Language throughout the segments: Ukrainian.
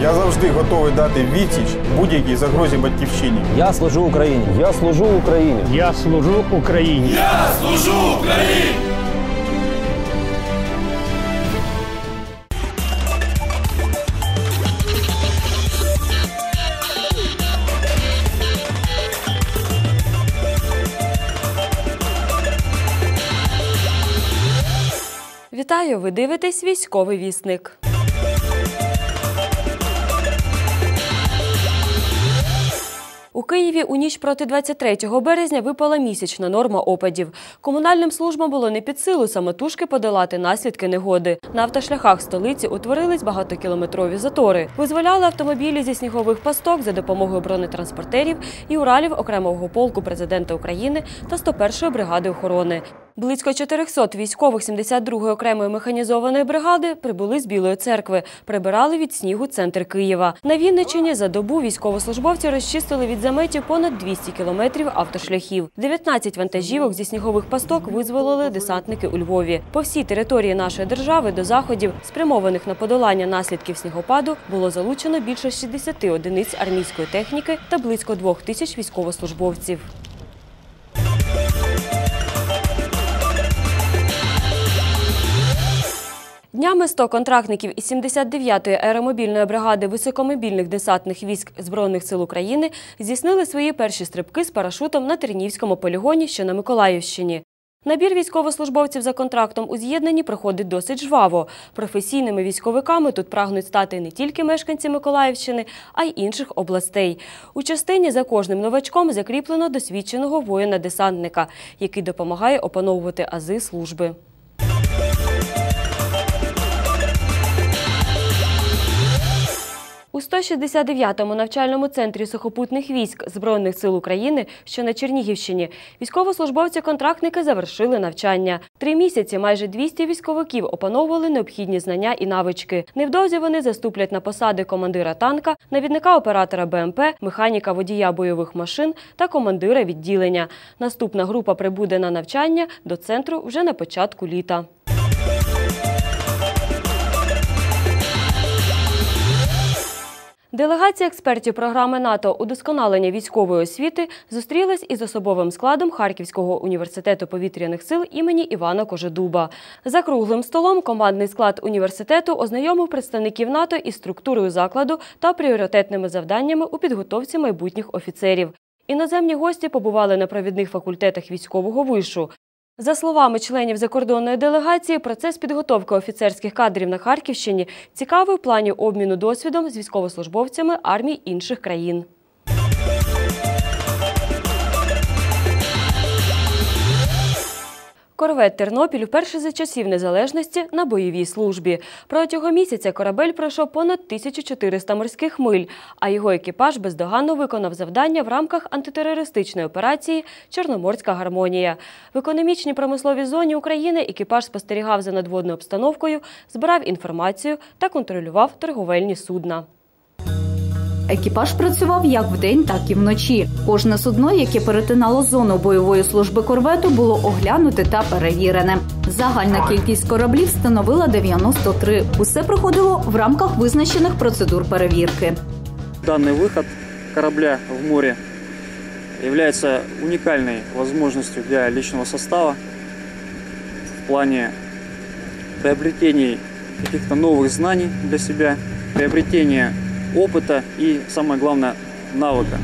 завжди готовий дати відсіч будь-якій загрозі батьківщині. Я служу Україні. Я служу Україні. Я служу Україні. Я служу Україні. Вітаю! Ви дивитесь військовий вісник. У Києві у ніч проти 23 березня випала місячна норма опадів. Комунальним службам було не під силу самотужки подолати наслідки негоди. На автошляхах столиці утворились багатокілометрові затори. Визволяли автомобілі зі снігових пасток за допомогою бронетранспортерів і уралів окремого полку президента України та 101-ї бригади охорони. Близько 400 військових 72-ї окремої механізованої бригади прибули з Білої церкви, прибирали від снігу центр Києва. На Вінниччині за добу військовослужбовці розчистили від заметів понад 200 кілометрів автошляхів. 19 вантажівок зі снігових пасток визволили десантники у Львові. По всій території нашої держави до заходів, спрямованих на подолання наслідків снігопаду, було залучено більше 60 одиниць армійської техніки та близько 2 тисяч військовослужбовців. Днями 100 контрактників із 79-ї аеромобільної бригади високомобільних десантних військ Збройних сил України здійснили свої перші стрибки з парашутом на Тернівському полігоні, що на Миколаївщині. Набір військовослужбовців за контрактом у з'єднанні проходить досить жваво. Професійними військовиками тут прагнуть стати не тільки мешканці Миколаївщини, а й інших областей. У частині за кожним новачком закріплено досвідченого воїна-десантника, який допомагає опановувати ази служби. У 169-му навчальному центрі сухопутних військ Збройних сил України, що на Чернігівщині, військовослужбовці-контрактники завершили навчання. Три місяці майже 200 військовиків опановували необхідні знання і навички. Невдовзі вони заступлять на посади командира танка, навідника оператора БМП, механіка водія бойових машин та командира відділення. Наступна група прибуде на навчання до центру вже на початку літа. Делегація експертів програми НАТО удосконалення військової освіти зустрілась із особовим складом Харківського університету повітряних сил імені Івана Кожедуба. За круглим столом командний склад університету ознайомив представників НАТО із структурою закладу та пріоритетними завданнями у підготовці майбутніх офіцерів. Іноземні гості побували на провідних факультетах військового вишу. За словами членів закордонної делегації, процес підготовки офіцерських кадрів на Харківщині цікавий в плані обміну досвідом з військовослужбовцями армій інших країн. Корвет Тернопіль вперше за часів незалежності на бойовій службі. Протягом місяця корабель пройшов понад 1400 морських миль, а його екіпаж бездоганно виконав завдання в рамках антитерористичної операції Чорноморська гармонія. В економічній промисловій зоні України екіпаж спостерігав за надводною обстановкою, збирав інформацію та контролював торговельні судна. Екіпаж працював як вдень, так і вночі. Кожне судно, яке перетинало зону бойової служби корвету, було оглянуте та перевірене. Загальна кількість кораблів становила 93. Усе проходило в рамках визначених процедур перевірки. Данный выход корабля в море является уникальной возможностью для личного состава в плане приобретения каких-то новых знаний для себя, приобретения опыта и, самое главное, навыка.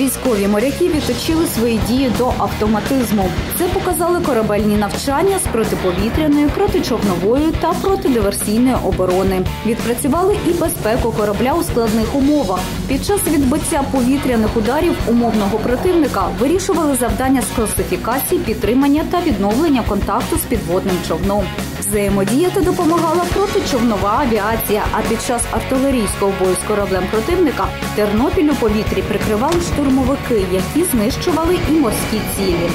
Військові моряки відточили свої дії до автоматизму. Це показали корабельні навчання з протиповітряної, протичовнової та протидиверсійної оборони. Відпрацювали і безпеку корабля у складних умовах. Під час відбиття повітряних ударів умовного противника вирішували завдання з класифікації, підтримання та відновлення контакту з підводним човном. Взаємодіяти допомагала протичовнова авіація. А під час артилерійського бою з кораблем противника Тернопіль у повітрі прикривали штурмовики, які знищували і морські цілі.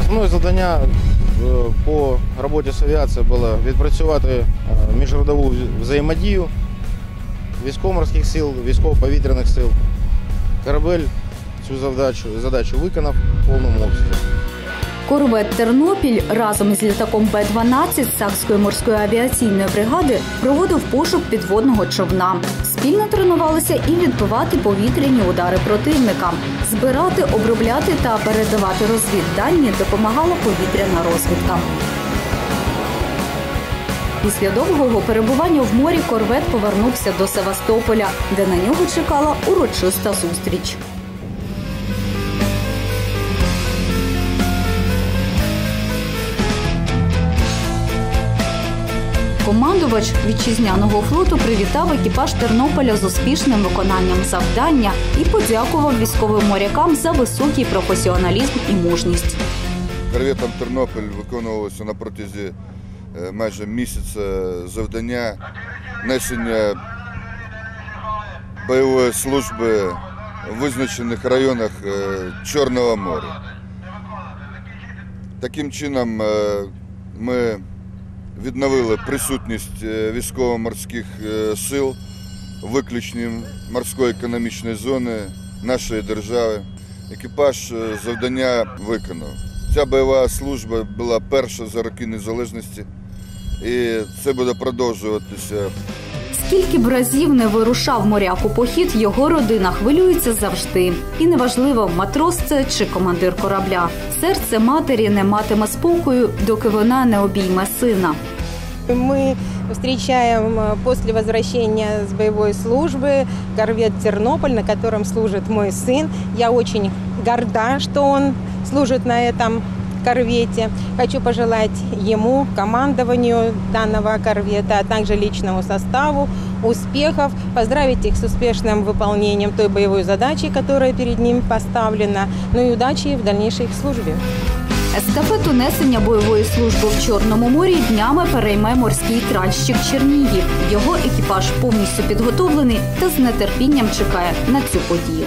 Основне завдання е, по роботі з авіацією було відпрацювати е, міжродову взаємодію військово-морських сил, військово-повітряних сил. Корабель цю задачу, задачу виконав в повному обсязі. Корвет Тернопіль разом з літаком Б-12 Сакської морської авіаційної бригади проводив пошук підводного човна. Спільно тренувалися і відбивати повітряні удари противника. Збирати, обробляти та передавати розвіддані допомагала повітряна розвідка. Після довгого перебування в морі корвет повернувся до Севастополя, де на нього чекала урочиста зустріч. Командувач вітчизняного флоту привітав екіпаж Тернополя з успішним виконанням завдання і подякував військовим морякам за високий професіоналізм і мужність. Корветом Тернопіль виконувалося на протязі е, майже місяця завдання несення бойової служби в визначених районах е, Чорного моря. Таким чином е, ми відновили присутність е, військово-морських е, сил виключні морської економічної зони нашої держави. Екіпаж е, завдання виконав. Ця бойова служба була перша за роки незалежності, і це буде продовжуватися. Скільки б разів не вирушав моряк у похід, його родина хвилюється завжди. І неважливо, матрос це чи командир корабля. Серце матері не матиме спокою, доки вона не обійме сина. Мы встречаем э, после возвращения с боевой службы корвет «Тернополь», на котором служит мой сын. Я очень горда, что он служит на этом корвете. Хочу пожелать ему, командованию данного корвета, а также личному составу успехов, поздравить их с успешным выполнением той боевой задачи, которая перед ним поставлена, ну и удачи в дальнейшей их службе. Естафету несення бойової служби в Чорному морі днями перейме морський тральщик Чернігів. Його екіпаж повністю підготовлений та з нетерпінням чекає на цю подію.